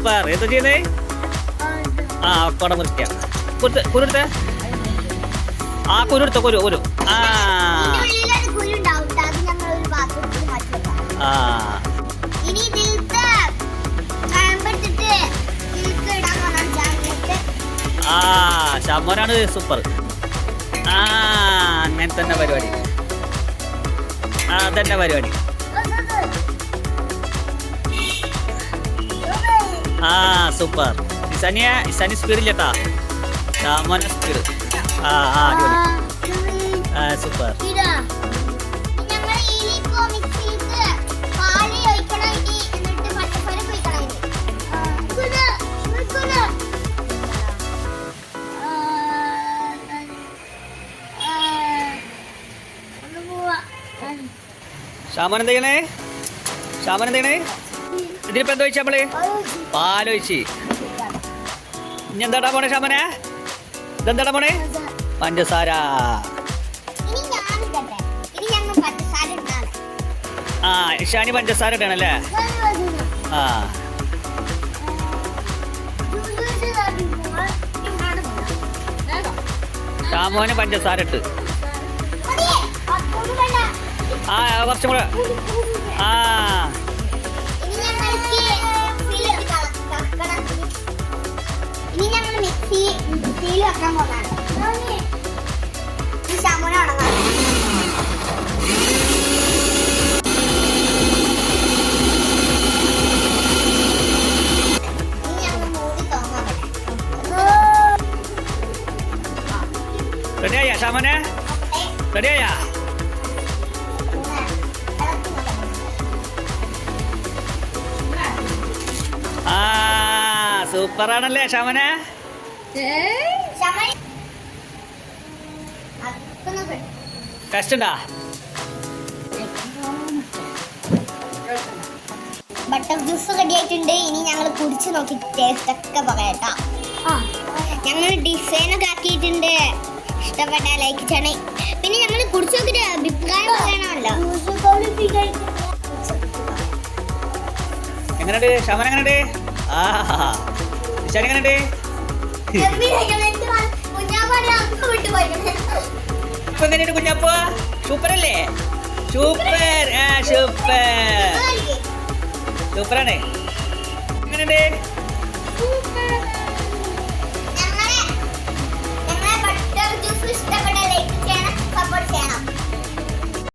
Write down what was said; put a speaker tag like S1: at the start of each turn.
S1: Super എന്താ ചെയ്യുന്നേ? ആ കുട മുറിക്ക. കുരുത്ത് കുരുടുത്ത? ആ കുരുടുത്ത കുരു കുരു. ആ. ആ. ആ ശമനാണ് സൂപ്പർ. ആ അങ്ങനെ തന്നെ പരിപാടി. ആ തന്നെ പരിപാടി. ആ സൂപ്പർ. ഇസാനിയ ഇസാനി സ്പീഡ് ഇല്ലട്ടാ ശമന സ്പീഡ് ആ ആ അടിപൊളി. ആ സൂപ്പർ.
S2: ശ്യാമൻ ഞങ്ങൾ ശ്യാമൻ മിക്സിയിലിട്ട്
S1: ശാമൻ എന്ത് വെച്ചാ നമ്മൾ പാലൊഴിച്ച് ഇനി എന്താടാ പോണേ ശാമനെ? ഇതെന്താടാ പോണേ പഞ്ചസാര. ആ ഇഷാനി പഞ്ചസാര ഇടണല്ലേ? ആ. ഷാമോന് പഞ്ചസാര ഇട്ട്. ആ കുറച്ചും കൂടെ ആ.
S2: മിക്സി മിക്സിയിൽ വെക്കാൻ പോകാണ് ഈ ശമുന ഉണങ്ങാൻ
S1: റെഡിയായ ഷാമോനെ റെഡിയായ? ആ സൂപ്പറാണല്ലേ ഷാമനെ ഉണ്ടാ?
S2: ബട്ടർ ജ്യൂസ് റെഡി ആയിട്ടുണ്ട്. ഇനി ഞങ്ങൾ കുടിച്ച് നോക്കി ടേസ്റ്റ് ഒക്കെ പറയാട്ടോ ഞങ്ങൾ ഡിസൈൻ ഒക്കെ ആക്കിയിട്ടുണ്ട്. ഇഷ്ടപ്പെട്ട ലൈക്ക് ചെയ്യണേ. പിന്നെ ഞങ്ങൾ കുടിച്ച് നോക്കിയിട്ട് അഭിപ്രായം പറയണമല്ലോ.
S1: എങ്ങനെയുണ്ട്? ഷാമൻ എങ്ങനെയുണ്ട്? ആ ഇഷാനി എങ്ങനെയുണ്ട്? ഇപ്പൊ എങ്ങനെയുണ്ട് കുഞ്ഞപ്പ സൂപ്പർ അല്ലേ സൂപ്പർ. ആ സൂപ്പർ. സൂപ്പറാണ്. എങ്ങനെയുണ്ട്?